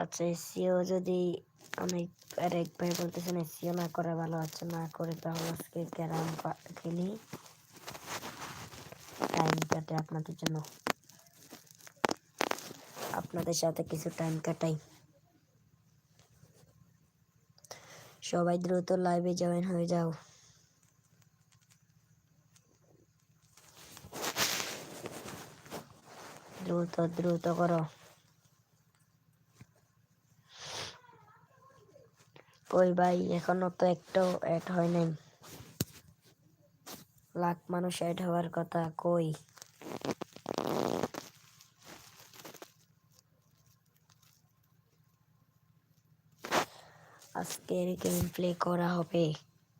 আচ্ছা এসিও যদি অনেক আর এক ভাই বলতেছেন এসিও না করে ভালো আছে না করে তাহলে আজকে ক্যারাম খেলি টাইম কাটে আপনাদের জন্য। আপনাদের সাথে কিছু টাইম কাটাই। সবাই দ্রুত লাইভে জয়েন হয়ে যাও। দ্রুত দ্রুত করো। কই ভাই, এখনও তো একটাও অ্যাড হয় নাই। লাখ মানুষ অ্যাড হওয়ার কথা, কই? আজকের গেম প্লে করা হবে।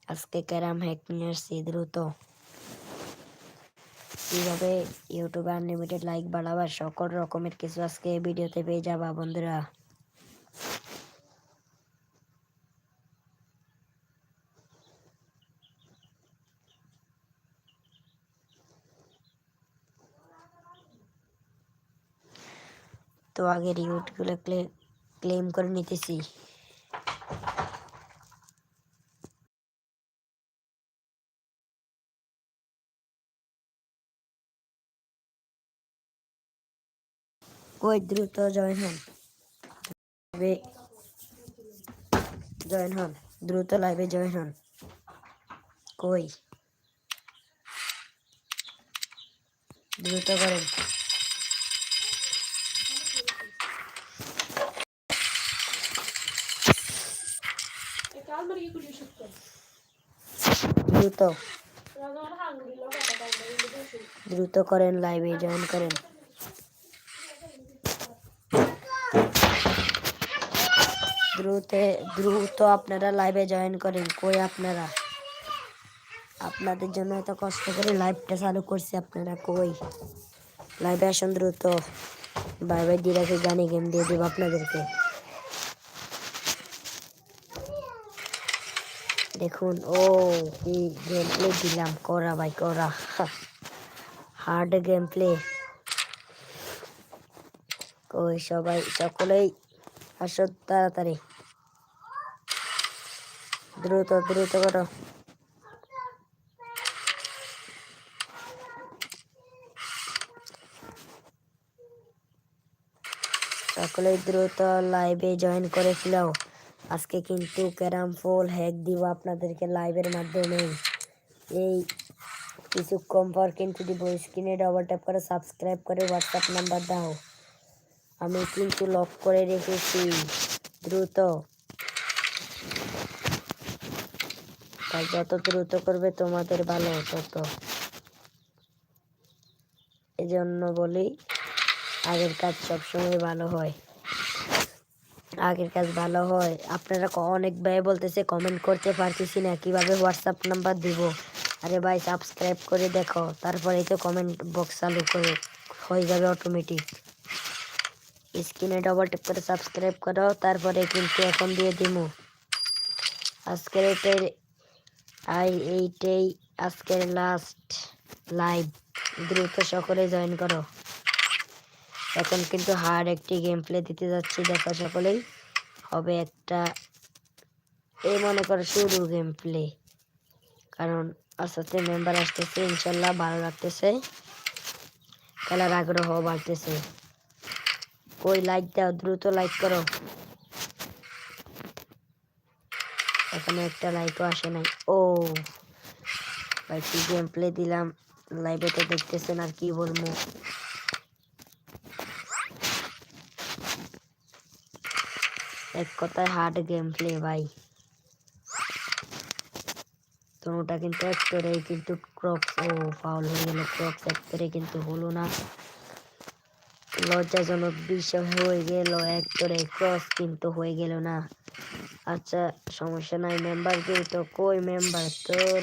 আজকে ক্যারাম হ্যাক নিয়ে আসছি দ্রুত। কীভাবে ইউটিউবে আনলিমিটেড লাইক বাড়াবার সকল রকমের কিছু আজকে ভিডিওতে পেয়ে যাবা বন্ধুরা। তো আগের ইউটগুলো ক্লেম করে নিতেছি। কই, দ্রুত জয়েন হন। জয়েন হন। দ্রুত লাইভে জয়েন হন। কই? দ্রুত করেন। দ্রুত। দ্রুত করেন লাইভে জয়েন করেন। দ্রুত দ্রুত আপনারা লাইভে জয়েন করেন। কই আপনারা? আপনাদের জন্য এত কষ্ট করে লাইভটা চালু করছি, আপনারা কই? লাইভে আসুন দ্রুত। বাই বাই দিয়ে রাখি গানি গেম দিয়ে দেবো আপনাদেরকে। দেখুন, ও কি গেম প্লে দিলাম, করা ভাই, করা। হার্ড গেম প্লে কই সবাই, সকলেই আসো তাড়াতাড়ি। দ্রুত দ্রুত করো। সকলেই দ্রুত লাইভে জয়েন করে ফেলাও। আজকে কিন্তু ক্যারাম ফুল হ্যাক দিব আপনাদেরকে লাইভের মাধ্যমে। এই কিছুক্ষণ পর কিন্তু দিব স্ক্রিনে ডবল ট্যাপ করে সাবস্ক্রাইব করে হোয়াটসঅ্যাপ নাম্বার দাও। আমি কিন্তু লক করে রেখেছি, দ্রুত। তাই যত দ্রুত করবে তোমাদের ভালো, তত। এজন্য বলি, আগের কাজ সবসময় ভালো হয়। আগের কাজ ভালো হয়। আপনারা অনেক ভাই বলতেছে কমেন্ট করতে পারতেছি না, কীভাবে হোয়াটসঅ্যাপ নাম্বার দিব? আরে ভাই সাবস্ক্রাইব করে দেখো, তারপরেই তো কমেন্ট বক্স চালু করে হয়ে যাবে অটোমেটিক স্ক্রিনে ডবল টেপ করে সাবস্ক্রাইব করো, তারপরে কিন্তু এখন দিয়ে দিমু। আজকের এটাই আই, এইটাই আজকের লাস্ট লাইভ দ্রুত সকলে জয়েন করো। এখন কিন্তু হার্ড একটি গেম প্লে দিতে যাচ্ছি দেখো সকলেই। হবে একটা এই মনে করো শুরু গেম প্লে কারণ আস্তে মেম্বার আসতেছে, ইনশাল্লাহ ভালো লাগতেছে। খেলার আগ্রহ বাড়তেছে। কই লাইক দাও, দ্রুত লাইক করো। এখানে একটা লাইকও আসে নাই। ও, ভাই গেম প্লে দিলাম। লাইভে তো দেখতেছেন আর কি বলব। এক কথায় হার্ড গেম প্লে ভাই। ওটা কিন্তু একটারে কিন্তু ক্রক্স ও ফাউল হয়ে গেল। ক্রক্স একটারে কিন্তু হলো না। লজ্জাজনক বিষয় হয়ে গেল একটারে ক্রস কিন্তু হয়ে গেল না। আচ্ছা সমস্যা নাই মেম্বার তো কই মেম্বার তোর?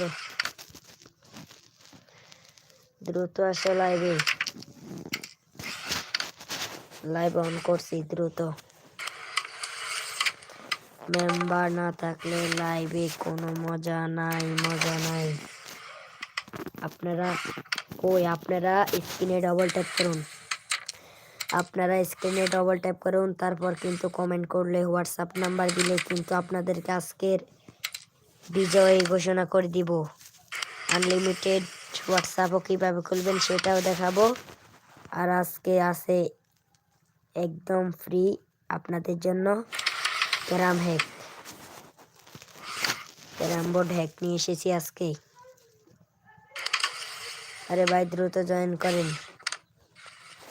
দ্রুত আসো লাইভে লাইভ অন করছি, দ্রুত। মেম্বার না থাকলে লাইভে কোনো মজা নাই মজা নাই। আপনারা কই? আপনারা স্ক্রিনে ডবল ট্যাপ করুন। আপনারা স্ক্রিনে ডবল ট্যাপ করুন, তারপর কিন্তু কমেন্ট করলে হোয়াটসঅ্যাপ নাম্বার দিলে কিন্তু আপনাদেরকে আজকের বিজয় ঘোষণা করে দিব। আনলিমিটেড হোয়াটসঅ্যাপও কীভাবে খুলবেন সেটাও দেখাবো। আর আজকে আছে একদম ফ্রি আপনাদের জন্য। Carrom hack carrom board hack নিয়ে এসেছি আজকে। আরে ভাই, দ্রুত জয়েন করেন।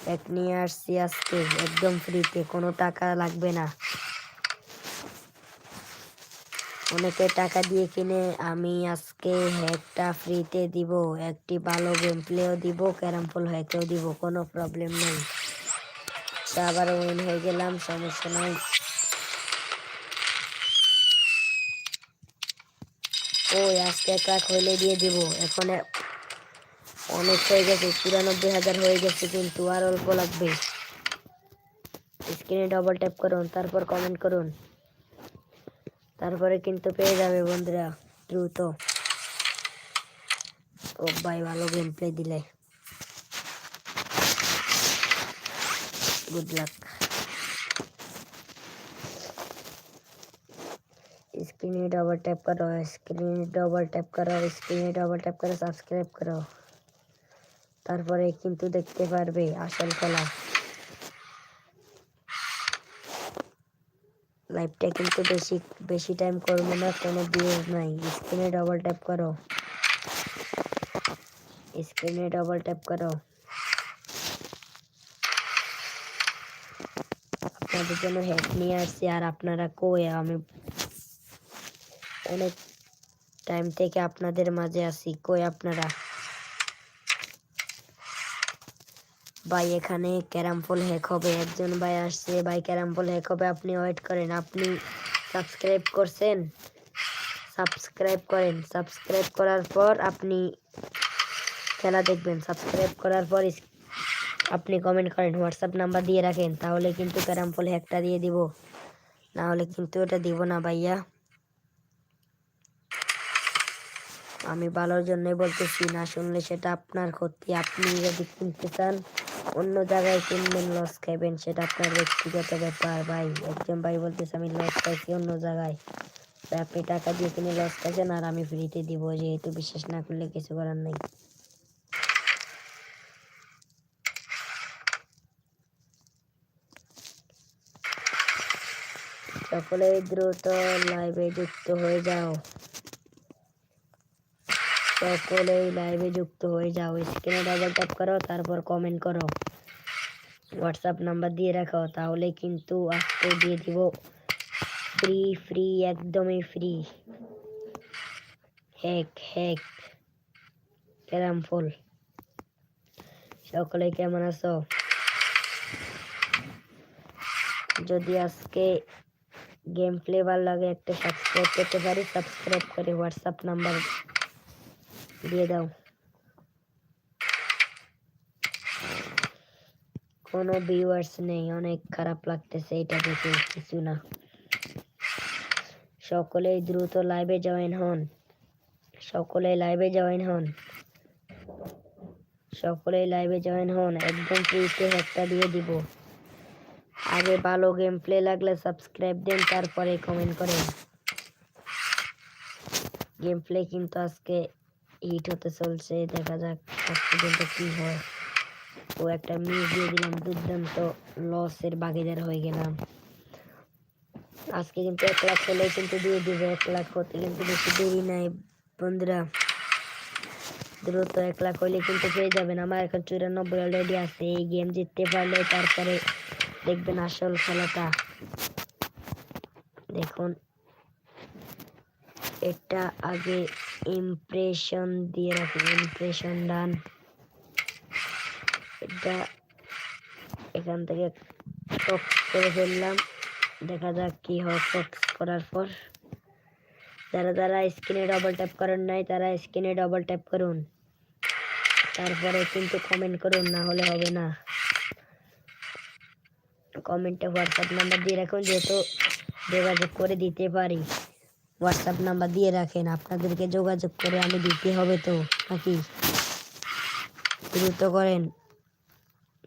হ্যাক নিয়ে আসছি আজকে, একদম ফ্রিতে কোনো টাকা লাগবে না। অনেকে টাকা দিয়ে কিনে আমি আজকে হ্যাকটা ফ্রিতে দিব, একটি ভালো গেম প্লেও দিব ক্যারাম ফুল হ্যাকেও দিব, কোনো প্রবলেম নেই। আবার উইন হয়ে গেলাম, সমস্যা নাই। ওই, আজকে এক লাখ হইলে দিয়ে দিব। এখন অনেক হয়ে গেছে, চুরানব্বই হাজার হয়ে গেছে কিন্তু আর অল্প লাগবে। স্ক্রিনে ডবল ট্যাপ করুন, তারপর কমেন্ট করুন। তারপরে কিন্তু পেয়ে যাবে বন্ধুরা, দ্রুত। ও ভাই, ভালো গেম প্লে দিলে। Good luck স্ক্রিনে डबल टैप करो স্ক্রিনে ডবল ট্যাপ করো স্ক্রিনে ডবল ট্যাপ করে সাবস্ক্রাইব করো তারপরে কিন্তু দেখতে পারবে আসল খেলা লাইভটা কিন্তু বেশি বেশি টাইম করবো না কোনো ভিউজ নাই স্ক্রিনে ডবল ট্যাপ করো স্ক্রিনে ডবল ট্যাপ করো আপনাদের জন্য হ্যাক নিয়ে আসছি আর আপনারা কই আমি অনেক টাইম থেকে আপনাদের মাঝে আছি। কই আপনারা? ভাই, এখানে ক্যারাম ফুল হ্যাক হবে। একজন ভাই আসছে। ভাই ক্যারাম ফুল হ্যাক হবে। আপনি ওয়েট করেন। আপনি সাবস্ক্রাইব করছেন? সাবস্ক্রাইব করেন। সাবস্ক্রাইব করার পর আপনি খেলা দেখবেন। সাবস্ক্রাইব করার পর আপনি কমেন্ট করেন। হোয়াটসঅ্যাপ নাম্বার দিয়ে রাখেন। তাহলে কিন্তু ক্যারাম ফুল হ্যাকটা দিয়ে দিব। না হলে কিন্তু ওটা দিব না ভাইয়া। আমি ভালোর জন্যই বলতেছি না শুনলে সেটা আপনার ক্ষতি। আপনি যদি কিনতে চান, অন্য জায়গায় কিনবেন, লস খাইবেন, সেটা আপনার ব্যক্তিগত ব্যাপার। ভাই, একজন ভাই বলতেছে, আমি লস খাইছি অন্য জায়গায়। তাই আপনি টাকা দিয়ে কিনে লস খাইছেন আর আমি ফ্রিতে দিব। যেহেতু বিশ্বাস না করলে কিছু করার নেই। সকলে দ্রুত লাইভে যুক্ত হয়ে যাও। সকলেই লাইভে যুক্ত হয়ে যাও। স্ক্রিনে ডাবল ট্যাপ করো, তারপর কমেন্ট করো। হোয়াটসঅ্যাপ নাম্বার দিয়ে রাখো, তাহলে কিন্তু আজকে দিয়ে দিব ফ্রি ফ্রি একদমই free hack hack carrom full. সকলে কেমন আছো? যদি আজকে গেম প্লে ভালো লাগে, একটা সাবস্ক্রাইব করতে পারি সাবস্ক্রাইব করে হোয়াটসঅ্যাপ নাম্বার দিয়ে দাও কোনো ভিউয়ার্স নেই, অনেক খারাপ লাগতেছে এটা দেখে, কিছু না। সকলেই দ্রুত লাইভে জয়েন হন। সকলে লাইভে জয়েন হন। সকলেই লাইভে জয়েন হন, একদম ফ্রিতে একটা দিয়ে দিব। আগে ভালো গেম প্লে লাগলে সাবস্ক্রাইব দেন, তারপরে কমেন্ট করেন। গেম প্লে কিন্তু আজকে হিট হতে চলছে, দেখা যাক আজ পর্যন্ত কি হয়। ও একটা মিস দিয়ে দিলাম, দুর্দান্ত লসের বাগিদার হয়ে গেলাম। আজকে কিন্তু এক লাখ হলে কিন্তু দিয়ে দিবে, এক লাখ হতে কিন্তু বেশি দেরি নাই, বন্ধুরা। দ্রুত এক লাখ হইলে কিন্তু পেয়ে যাবেন। আমার এখন চুরানব্বই অলরেডি আছে, এই গেম জিততে পারলে তারপরে দেখবেন আসল খেলাটা। দেখুন এটা আগে ইমপ্রেশন দিয়ে রাখি ইমপ্রেশন ডান এটা এখান থেকে টপ করে ফেললাম। দেখা যাক কি হয় টক্স করার পর। যারা যারা স্ক্রিনে ডবল ট্যাপ করেন নাই, তারা স্ক্রিনে ডবল ট্যাপ করুন। তারপরে কিন্তু কমেন্ট করুন, না হলে হবে না। কমেন্টে হোয়াটসঅ্যাপ নাম্বার দিয়ে রাখুন, যেহেতু যোগাযোগ করে দিতে পারি। হোয়াটসঅ্যাপ নাম্বার দিয়ে রাখেন, আপনাদেরকে যোগাযোগ করে আমি দিতে হবে তো, নাকি? দ্রুত করেন।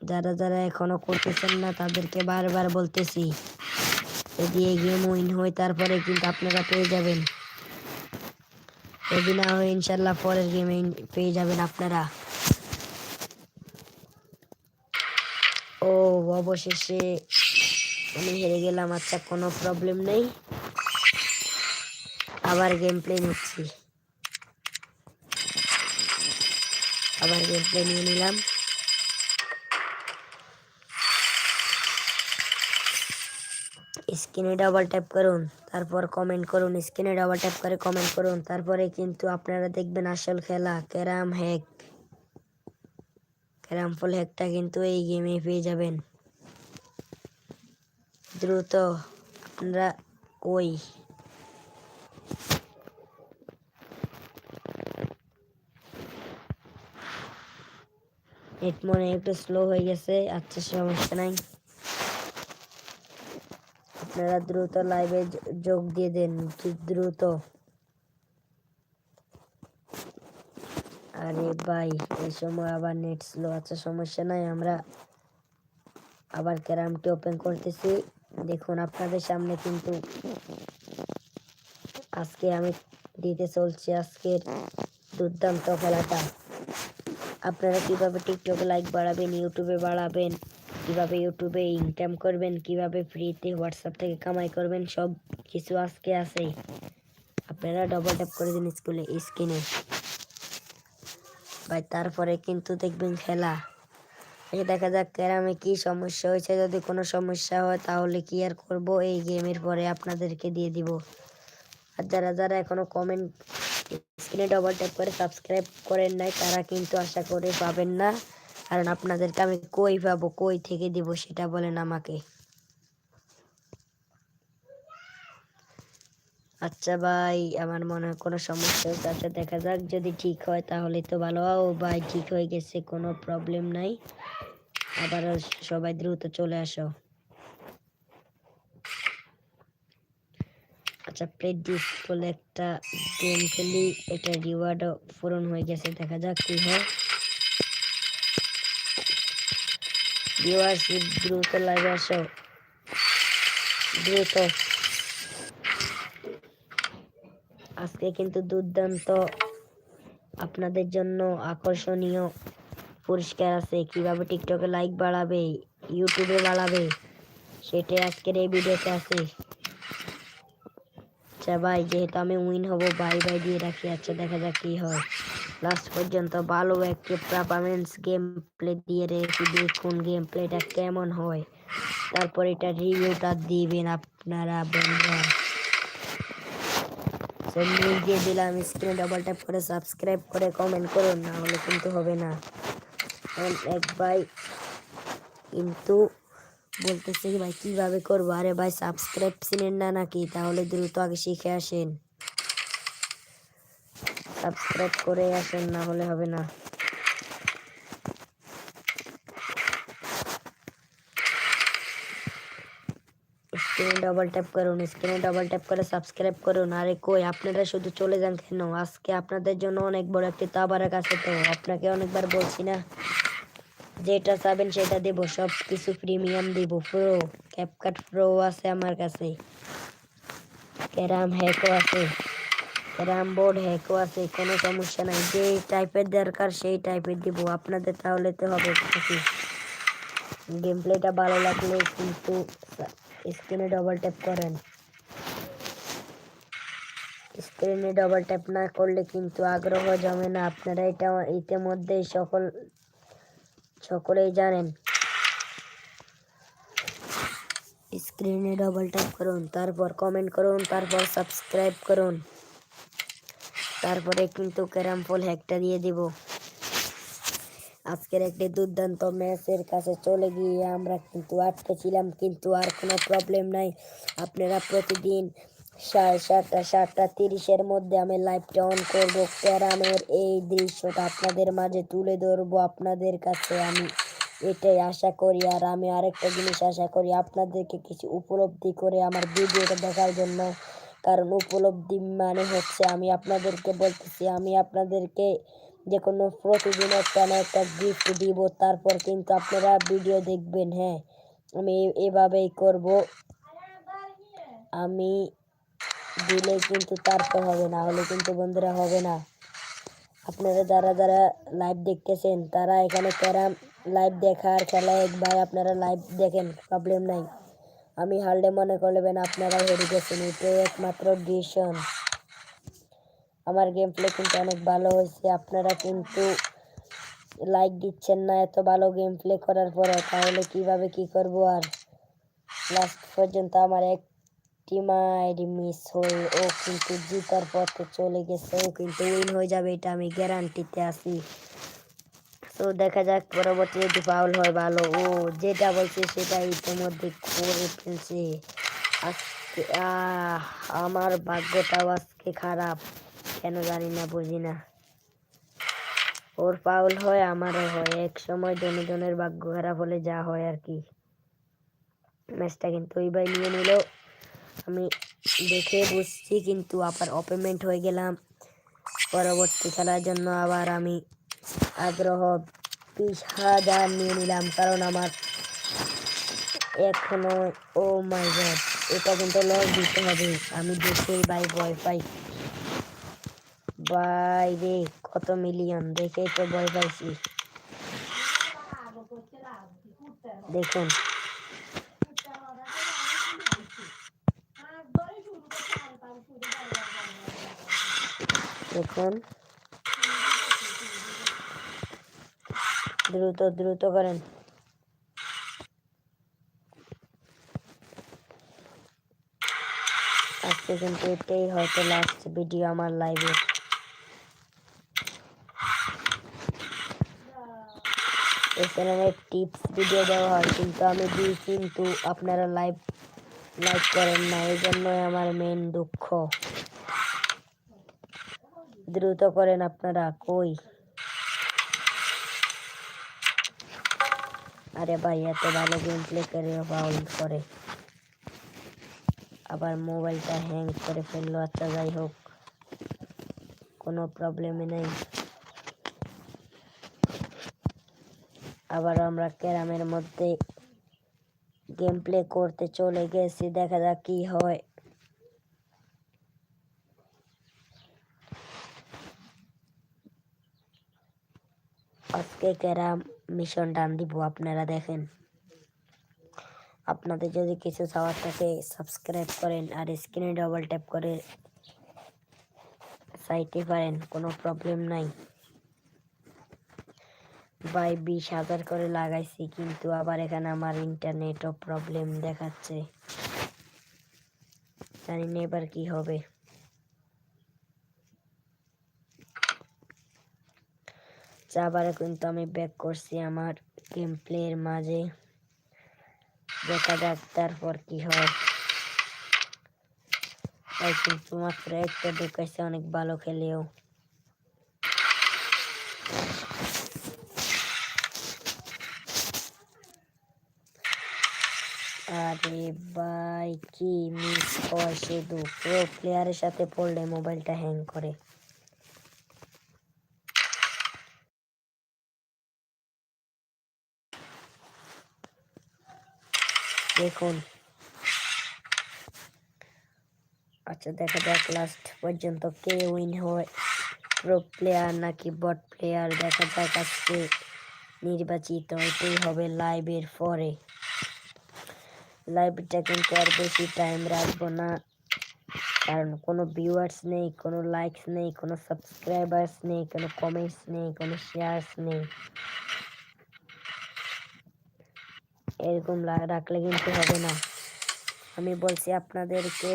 যারা যারা এখনও করতেছেন না, তাদেরকে বারবার বলতেছি। যদি গেম উইন হয় তারপরে কিন্তু আপনারা পেয়ে যাবেন। যদি না হয়, ইনশাল্লাহ পরের গেমে পেয়ে যাবেন আপনারা। ও, অবশেষে আমি হেরে গেলাম আচ্ছা কোনো প্রবলেম নেই। আবার গেম প্লে নিচ্ছি। আবার গেম প্লে নিয়ে নিলাম। স্ক্রিনে ডাবল ট্যাপ করুন, তারপর কমেন্ট করুন স্ক্রিনে ডাবল ট্যাপ করে কমেন্ট করুন, তারপরে কিন্তু আপনারা দেখবেন আসল খেলা, ক্যারাম হ্যাক ক্যারাম ফুল হ্যাকটা কিন্তু এই গেমে পেয়ে যাবেন। দ্রুত আপনারা ওই। নেট মনে একটু স্লো হয়ে গেছে আচ্ছা সমস্যা নাই। আপনারা দ্রুত লাইভে যোগ দিয়ে দেন দ্রুত। আরে ভাই, এই সময় আবার নেট স্লো আচ্ছা সমস্যা নাই, আমরা আবার ক্যারামটি ওপেন করতেছি। দেখুন, আপনাদের সামনে কিন্তু আজকে আমি দিতে চলছি আজকের দুর্দান্ত খেলাটা। আপনারা কীভাবে টিকটকে লাইক বাড়াবেন ইউটিউবে বাড়াবেন, কীভাবে ইউটিউবে ইনকাম করবেন, কীভাবে ফ্রিতে হোয়াটসঅ্যাপ থেকে কামাই করবেন, সব কিছু আজকে আছে। আপনারা ডবল ট্যাপ করে দিন স্কুলে স্ক্রিনে ভাই, তারপরে কিন্তু দেখবেন খেলা। এই দেখা যাক ক্যারামে কি সমস্যা হয়েছে। যদি কোনো সমস্যা হয়, তাহলে কি আর করব? এই গেমের পরে আপনাদেরকে দিয়ে দিব। আর যারা যারা এখনও কমেন্ট স্ক্রিনে ডবল ট্যাপ করে সাবস্ক্রাইব করেন নাই, তারা কিন্তু আশা করে পাবেন না। কারণ আপনাদেরকে আমি কই পাবো, কই থেকে দিব সেটা বলেন আমাকে। আচ্ছা ভাই, আমার মনে হয় কোনো সমস্যা হচ্ছে আচ্ছা দেখা যাক, যদি ঠিক হয় তাহলে তো ভালো। ও ভাই, ঠিক হয়ে গেছে, কোনো প্রবলেম নাই। আবার সবাই দ্রুত চলে আসো। আচ্ছা প্লে ডিস বলে একটা গেম খেলি, এটা রিওয়ার্ডও পূরণ হয়ে গেছে, দেখা যাক কি হয়। ভিউয়ার্স দ্রুত লাইভে আসো। দ্রুত। আজকে কিন্তু দুর্দান্ত। আপনাদের জন্য আকর্ষণীয় পুরস্কার আছে। কীভাবে টিকটকে লাইক বাড়াবে ইউটিউবে বাড়াবে, সেটাই আজকের এই ভিডিওতে আছে। আচ্ছা ভাই, যেহেতু আমি উইন হব, বাই বাই দিয়ে রাখি। আচ্ছা দেখা যাক কি হয়। লাস্ট পর্যন্ত ভালো একটি পারফরমেন্স গেম প্লে দিয়ে রেখে দেখুন গেম প্লেটা কেমন হয়। তারপর এটা রিভিউটা দিবেন আপনারা, বন্ধুরা। দিয়ে দিলাম স্ক্রিনে ডাবল ট্যাপ করে সাবস্ক্রাইব করে কমেন্ট করুন, না হলে কিন্তু হবে না। এক ভাই কিন্তু বলতেছে ভাই, কীভাবে করব? আরে ভাই সাবস্ক্রাইব চিনেন না নাকি? তাহলে দ্রুত আগে শিখে আসেন। সাবস্ক্রাইব করে আসেন, না হলে হবে না। স্ক্রিনে ডবল ট্যাপ করুন স্ক্রিনে ডবল ট্যাপ করে সাবস্ক্রাইব করুন। আরে কই, আপনারা শুধু চলে যান কেন? আজকে আপনাদের জন্য অনেক বড় একটি তাবারাক আছে তো, আপনাকে অনেকবার বলছি না। যেটা চাবেন সেটা দেব সব কিছু প্রিমিয়াম দিব প্রো ক্যাপকাট প্রো আছে আমার কাছে। ক্যারাম হ্যাকও আছে, ক্যারাম বোর্ড হ্যাকও আছে, কোনো সমস্যা নাই, যে টাইপের দরকার সেই টাইপের দিব, আপনাদের তাহলে তো হবে খুশি। গেম প্লেটা ভালো লাগলে কিন্তু স্ক্রিনে ডবল ট্যাপ করেন। স্ক্রিনে ডবল ট্যাপ না করলে কিন্তু আগ্রহ জমে না, আপনারা এটা ইতিমধ্যেই সকল সকলেই জানেন স্ক্রিনে ডবল ট্যাপ করুন তারপর কমেন্ট করুন তারপর সাবস্ক্রাইব করুন তারপরে কিন্তু ক্যারাম ফুল হ্যাকটা দিয়ে দিব আজকের একটি দুর্দান্ত ম্যাচের কাছে চলে গিয়ে আমরা কিন্তু আটকে ছিলাম কিন্তু আর কোনো প্রবলেম নাই আপনারা প্রতিদিন সাড়ে সাতটা সাতটা তিরিশের মধ্যে আমি লাইভটা অন করব। ক্যারামের এই দৃশ্যটা আপনাদের মাঝে তুলে ধরবো আপনাদের কাছে। আমি এটাই আশা করি আর আমি আরেকটা জিনিস আশা করি আপনাদেরকে কিছু উপলব্ধি করে আমার ভিডিওটা দেখার জন্য। কারণ উপলব্ধি মানে হচ্ছে আমি আপনাদেরকে বলতেছি, আমি আপনাদেরকে যে কোনো প্রতিদিন একটা না একটা গিফট দিব, তারপর কিন্তু আপনারা ভিডিও দেখবেন হ্যাঁ। আমি এভাবেই করব। আমি দিলে কিন্তু তারপর হবে না, হলে কিন্তু বন্ধুরা হবে না। আপনারা যারা যারা লাইভ দেখতেছেন, তারা এখানে ক্যারাম লাইভ দেখার খেলা এক ভাই, আপনারা লাইভ দেখেন প্রবলেম নাই। আমি হারলে মনে করবেন আপনারা হেরে গেছেন, এটাই একমাত্র ডিসিশন আমার গেম প্লে কিন্তু অনেক ভালো হয়েছে, আপনারা কিন্তু লাইক দিচ্ছেন না এত ভালো গেম প্লে করার পরে, তাহলে কীভাবে কি করব আর? লাস্ট পর্যন্ত আমার একটি মাইড মিস হয়ে ও কিন্তু জিতার পথে চলে গেছে, ও কিন্তু উইন হয়ে যাবে, এটা আমি গ্যারান্টিতে আছি। তো দেখা যাক, পরবর্তী যদি ফাউল হয় ভালো। ও যেটা বলছে সেটা ইতিমধ্যে করে ফেলছে। আজকে আমার ভাগ্যটাও আজকে খারাপ। কেন জানি না, বুঝি না। ওর পাউল হয়, আমারও হয়। এক সময় জনজনের ভাগ্য খারাপ হলে যা হয় আর কি। ম্যাচটা কিন্তু ওই ভাই নিয়ে নিল। আমি দেখে বুঝছি কিন্তু আবার অপেমেন্ট হয়ে গেলাম। পরবর্তী খেলার জন্য আবার আমি আগ্রহ বিশ হাজার নিয়ে নিলাম কারণ আমার এখনও, ও মাই গড এটা কিন্তু লস দিতে হবে। আমি দেখেই ভাই ভয় পাই। ভাই রে, কত মিলিয়ন, দেখেই তো ভয় পাইছি। দেখুন। দেখুন। দ্রুত দ্রুত করেন। আজকে কিন্তু এটাই হয়তো লাস্ট ভিডিও আমার লাইভে চ্যানেলে টিপস ভিডিও দেওয়া হয়, কিন্তু আমি দিই কিন্তু আপনারা লাইভ লাইভ করেন না, এই জন্যই আমার মেন দুঃখ। দ্রুত করেন আপনারা, কই? আরে ভাই, এত ভালো গেম প্লে করে ফাউল করে। আবার মোবাইলটা হ্যাং করে ফেলল আচ্ছা যাই হোক। কোনো প্রবলেমই নেই। আবার আমরা ক্যারামের মধ্যে গেম প্লে করতে চলে গেছি, দেখা যাক কি হয়। আজকে ক্যারাম মিশন ডান দিব আপনারা দেখেন। আপনাদের যদি কিছু চাওয়ার থাকে সাবস্ক্রাইব করেন আর স্ক্রিনে ডবল ট্যাপ করে সাইটে পারেন, কোনো প্রবলেম নাই। বাই বিশ হাজার করে লাগাইছি, কিন্তু আবার এখানে আমার ইন্টারনেটও প্রবলেম দেখাচ্ছে। জানি না এবার কি হবে। আবারও কিন্তু আমি ব্যাক করছি আমার গেম প্লের মাঝে। দেখা যাক তারপর কি হয়। তাই কিন্তু মাত্র একটা ঢুকাইছে, অনেক ভালো খেলেও। আরে ভাই, কি মিস হয় শুধু প্রো প্লেয়ারের সাথে পড়লে মোবাইলটা হ্যাং করে। দেখুন। আচ্ছা দেখা যাক লাস্ট পর্যন্ত কে উইন হয়। প্রো প্লেয়ার নাকি বট প্লেয়ার দেখা যাক আজকে নির্বাচিত এটাই হবে লাইভের পরে। লাইভটা কিন্তু আর বেশি টাইম রাখব না। কারণ কোনো ভিউয়ার্স নেই, কোনো লাইকস নেই, কোনো সাবস্ক্রাইবার্স নেই, কোনো কমেন্টস নেই, কোনো শেয়ার্স নেই। এরকম রাখলে কিন্তু হবে না। আমি বলছি আপনাদেরকে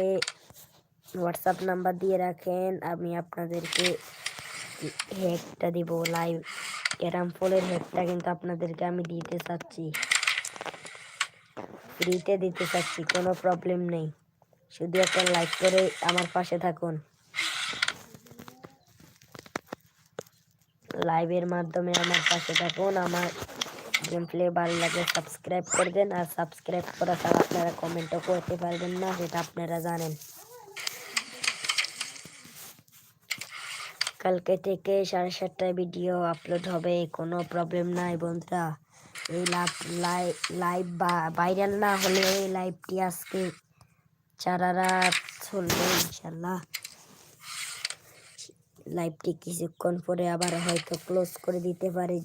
হোয়াটসঅ্যাপ নাম্বার দিয়ে রাখেন, আমি আপনাদেরকে হ্যাকটা দিব লাইভ ক্যারাম ফলের হ্যাকটা কিন্তু আপনাদেরকে আমি দিতে চাচ্ছি। ফ্রিতে দিতে চাচ্ছি, কোনো প্রবলেম নেই। শুধু একটা লাইক করে আমার পাশে থাকুন। লাইভের মাধ্যমে আমার পাশে থাকুন, আমার গেম প্লে ভালো লাগে সাবস্ক্রাইব করবেন আর সাবস্ক্রাইব করা ছাড়া আপনারা কমেন্টও করতে পারবেন না সেটা আপনারা জানেন। কালকে থেকে সাড়ে সাতটায় ভিডিও আপলোড হবে, কোনো প্রবলেম নাই বন্ধুরা। এই লাভ লাইভ বা ভাইরাল না হলে এই লাইভটি আজকে সারা রাত চলবে ইনশাল্লাহ লাইভটি কিছুক্ষণ পরে আবার হয়তো ক্লোজ করে দিতে পারি।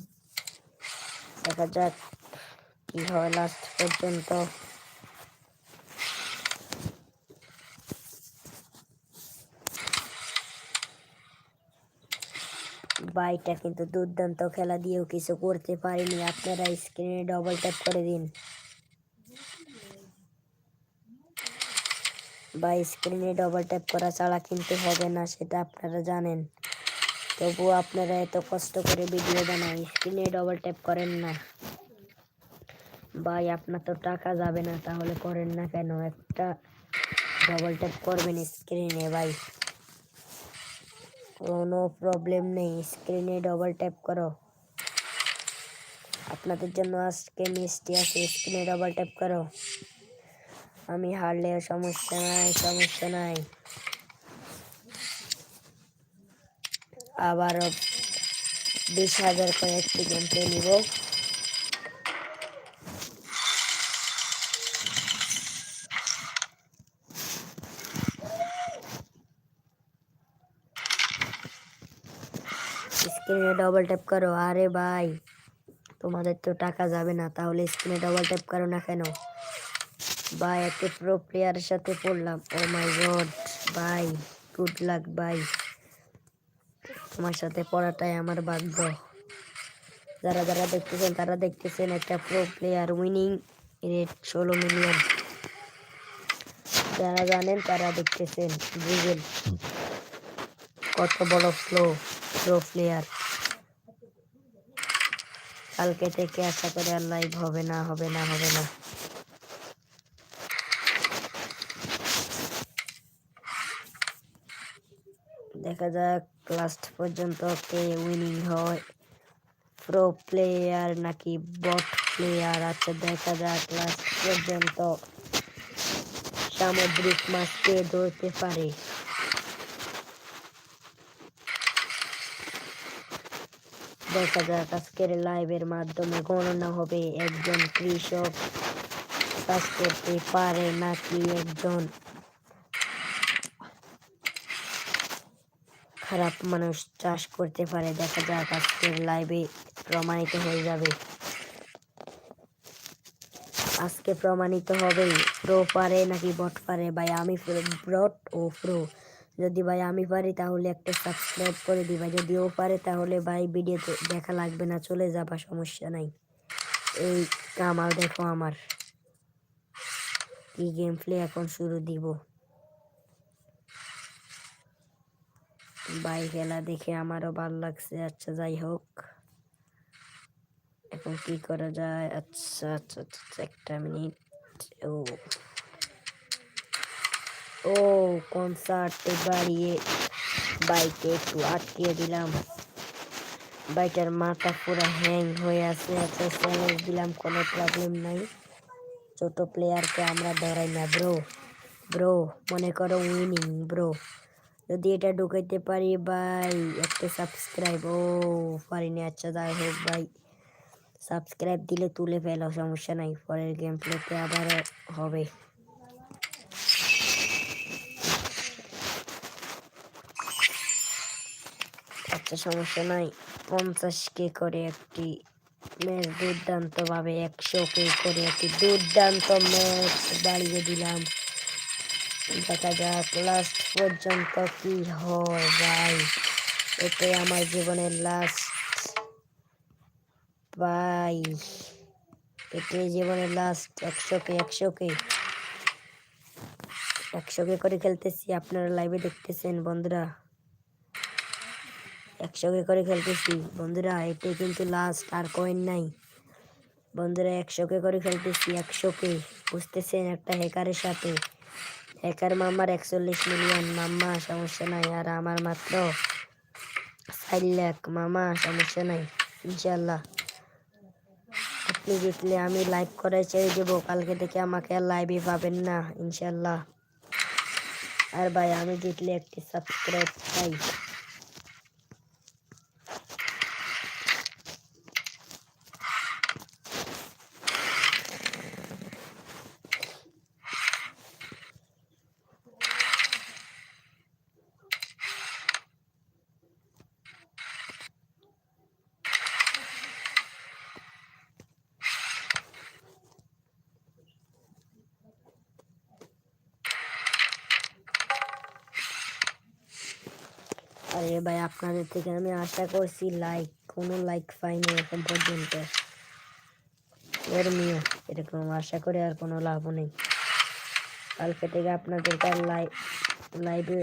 দেখা যাক কি হয় লাস্ট পর্যন্ত। বাইটা কিন্তু দুর্দান্ত খেলা দিয়েও কিছু করতে পারিনি। আপনারা স্ক্রিনে ডবল ট্যাপ করে দিন। বা স্ক্রিনে ডবল ট্যাপ করা ছাড়া কিন্তু হবে না, সেটা আপনারা জানেন। তবুও আপনারা এত কষ্ট করে ভিডিও বানান স্ক্রিনে ডবল ট্যাপ করেন না। ভাই, আপনার তো টাকা যাবে না, তাহলে করেন না কেন? একটা ডবল ট্যাপ করবেন স্ক্রিনে ভাই। কোনো প্রবলেম নেই স্ক্রিনে ডবল ট্যাপ করো। আপনাদের জন্য আজকে মিষ্টি আছে স্ক্রিনে ডবল ট্যাপ করো। আমি হারলেও সমস্যা নাই সমস্যা নাই। আবারও বিশ হাজার করে একটি গেম প্লে নিব। স্ক্রিনে ডবল ট্যাপ করো। আরে ভাই, তোমাদের তো টাকা যাবে না, তাহলে স্ক্রিনে ডবল ট্যাপ করো না কেন? ভাই, একটা প্রো প্লেয়ারের সাথে পড়লাম। ও মাই গড ভাই গুড লাক ভাই। তোমার সাথে পড়াটাই আমার ভাগ্য। যারা যারা দেখতেছেন, তারা দেখতেছেন একটা প্রো প্লেয়ার উইনিং রেট ষোলো মিলিয়ন যারা জানেন, তারা দেখতেছেন বুঝেন কত বড় ফ্লো প্রো প্লেয়ার কালকে থেকে আশা করে আর লাইভ হবে না হবে না হবে না। দেখা যাক লাস্ট পর্যন্ত কে উইনিং হয়। প্রো প্লেয়ার নাকি বট প্লেয়ার আচ্ছা দেখা যাক লাস্ট পর্যন্ত সামুদ্রিক মাছ কে ধরতে পারে? দেখা যাক, আজকের লাইভের মাধ্যমে গণনা হবে একজন কৃষক চাষ করতে পারে নাকি একজন খারাপ মানুষ চাষ করতে পারে, দেখা যাক আজকের লাইভে প্রমাণিত হয়ে যাবে। আজকে প্রমাণিত হবে প্রো পারে নাকি বট পারে? ভাই, আমি ব্রট ও প্রো যদি ভাই আমি পারি, তাহলে একটা সাবস্ক্রাইব করে দিবা। যদি ও পারে, তাহলে ভাই ভিডিওতে দেখা লাগবে না, চলে যাবা, সমস্যা নাই। এই কামাল দেখো আমার। কি গেম প্লে এখন শুরু দিব। বাই খেলা দেখে আমারও ভালো লাগছে। আচ্ছা যাই হোক। এখন কি করা যায়? আচ্ছা আচ্ছা আচ্ছা, আচ্ছা একটা মিনিট। ও। ও কনসার্টে বাড়িয়ে বাইকে একটু আটকিয়ে দিলাম। বাইকের মাথা পুরো হ্যাং হয়ে আছে। আচ্ছা চ্যালেঞ্জ দিলাম কোনো প্রবলেম নাই। ছোট প্লেয়ারকে আমরা ধরাই না ব্রো ব্রো মনে করো উইনিং ব্রো যদি এটা ঢুকাইতে পারি ভাই, একটা সাবস্ক্রাইব ও পারিনি আচ্ছা যাই হোক ভাই। সাবস্ক্রাইব দিলে তুলে ফেলো, সমস্যা নাই, পরের গেম প্লেতে আবার হবে। আচ্ছা সমস্যা নাই পঞ্চাশ কে করে একটি ম্যাচ দুর্দান্ত ভাবে একশো কে করে একটি দুর্দান্ত ম্যাচ বাড়িয়ে দিলাম। দেখা যাক লাস্ট পর্যন্ত কি হয়, ভাই। এটাই আমার জীবনের লাস্ট ভাই। এটাই জীবনের লাস্ট একশো কে একশো কে একশো কে করে খেলতেছি, আপনারা লাইভে দেখতেছেন, বন্ধুরা। একশো কে করে খেলতেছি, বন্ধুরা, এটাই কিন্তু লাস্ট আর কয়েন নাই। বন্ধুরা একশো কে করে খেলতেছি একশো কে বুঝতেছেন, একটা হ্যাকারের সাথে। হ্যাকার মামার একচল্লিশ মিলিয়ন। মাম্মা, সমস্যা নাই। আর আমার মাত্র চার লাখ। মামা সমস্যা নাই। ইনশাল্লাহ আপনি জিতলে আমি লাইভ করে ছেড়ে দেবো। কালকে থেকে আমাকে আর লাইভে পাবেন না ইনশাল্লাহ আর ভাই, আমি জিতলে একটি সাবস্ক্রাইব আরে ভাই, আপনাদের থেকে আমি আশা করছি লাইক কোনো লাইক পাইনি এখন পর্যন্ত। এর এরকম আশা করে আর কোনো লাভ নেই। কালকে থেকে আপনাদেরকে আর লাইভ লাইভে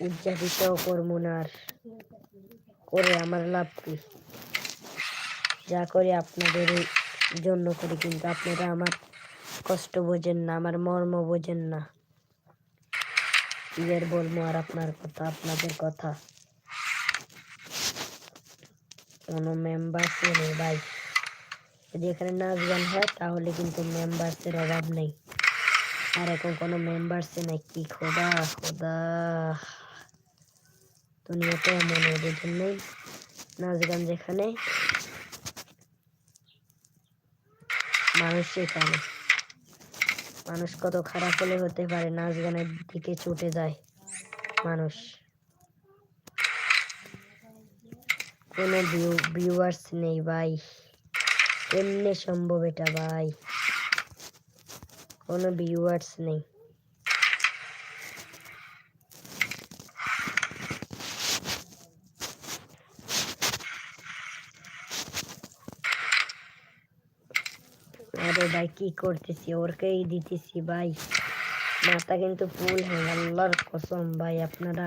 উদযাপিতও করব না আর। করে আমার লাভ কি? যা করি আপনাদের জন্য করি, কিন্তু আপনারা আমার কষ্ট বোঝেন না, আমার মর্ম বোঝেন না। আর বলব আর আপনার কথা, আপনাদের কথা। কোনো মেম্বারসই নেই, ভাই। যদি এখানে নাচ গান হয়, তাহলে কিন্তু মেম্বারসের অভাব নেই। আর এখন কোনো মেম্বারসে নেই, কি খোদা খোদা। দুনিয়াতে এমন ওদের জন্যই নাচ গান যেখানে মানুষ সেখানে মানুষ কত খারাপ হলে হতে পারে, নাচ গানের দিকে ছুটে যায় মানুষ। কোনো ভিউ ভিউয়ার্স নেই ভাই। কেমনে সম্ভব এটা ভাই। কোনো ভিউয়ার্স নেই। আরে ভাই, কি করতেছি? ওরকেই দিতেছি ভাই। মাথা কিন্তু ফুল হ্যাঁ আল্লাহর কসম ভাই, আপনারা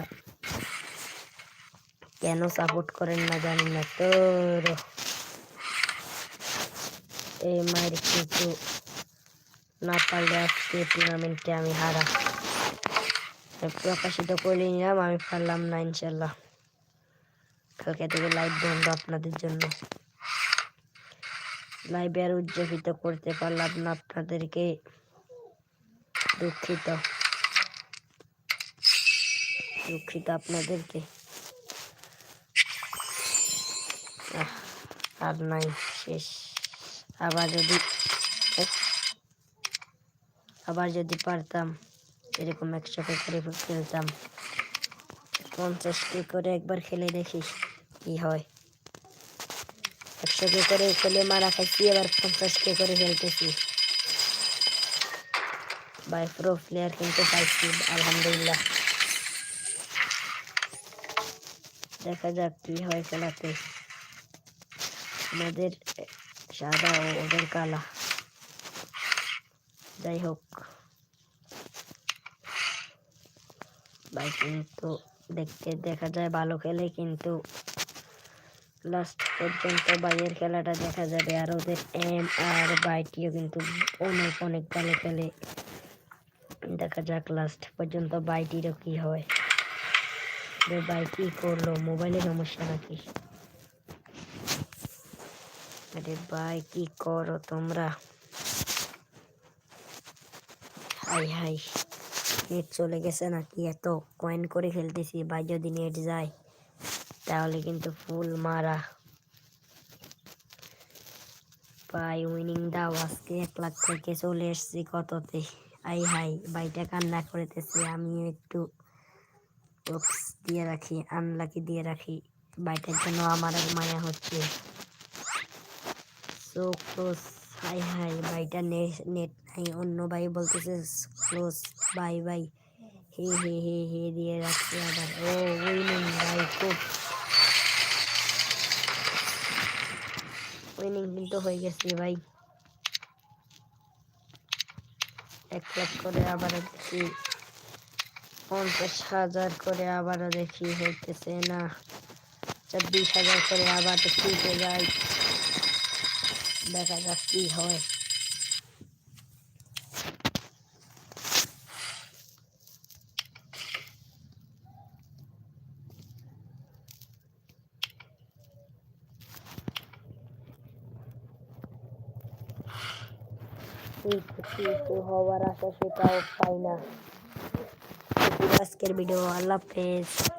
কেন সাপোর্ট করেন না জানি না তোর। এই মায়ের কিন্তু না পারলে আজকে টুর্নামেন্টে আমি হারা। প্রকাশিত করে নিলাম, আমি পারলাম না ইনশাল্লাহ কালকে থেকে লাইভ বন্ধ আপনাদের জন্য। লাইভে আর উদযাপিত করতে পারলাম না আপনাদেরকে। দুঃখিত। দুঃখিত আপনাদেরকে। আর নাই শেষ আবার যদি আবার যদি পারতাম, এরকম একসাথে করে খেলতাম। পঞ্চাশ কে করে একবার খেলে দেখি কি হয়। একশো কে করে খেলে মারা খাইছি এবার পঞ্চাশ কে করে খেলতেছি। বাই প্রো প্লেয়ার কিন্তু পাইছি, আলহামদুলিল্লাহ। দেখা যাক কি হয় খেলাতে। আমাদের সাদা ও ওদের কালা। যাই হোক। ভাই, কিন্তু দেখতে, দেখা যায় ভালো খেলে, কিন্তু লাস্ট পর্যন্ত বাইয়ের খেলাটা দেখা যাবে। আর ওদের এম আর বাইটিও কিন্তু অনেক অনেক ভালো খেলে। দেখা যাক লাস্ট পর্যন্ত বাইটিরও কি হয়। ভাই করল মোবাইলের সমস্যা নাকি? আরে ভাই, কি করো তোমরা? হাই হাই নেট চলে গেছে নাকি? এত কয়েন করে খেলতেছি ভাই, যদি নেট যায়, তাহলে কিন্তু ফুল মারা। ভাই উইনিং দাও, আজকে এক লাখ থেকে চলে এসছি কততে? আই হাই, ভাইটা কান্না করেতেছে আমিও একটু টপস দিয়ে রাখি আনলাকি দিয়ে রাখি বাইটার জন্য আমার মায়া হচ্ছে। সো ক্লোজ, হাই হাই ভাইটা নেট নাই অন্য ভাই বলতেছে ক্লোজ, বাই বাই, হে হে হে হে, দিয়ে রাখছে আবার। ও, উইনিং ভাই খুব উইনিং কিন্তু হয়ে গেছে, ভাই। এক লাখ করে আবার দেখি। পঞ্চাশ হাজার করে আবারও দেখি হইতেছে না। চব্বিশ হাজার করে আবার দেখতে যাই দেখা যাক কি হয়। হওয়ার আশা সেটাও পাই না। আজকের ভিডিও আল্লাহ হাফেজ।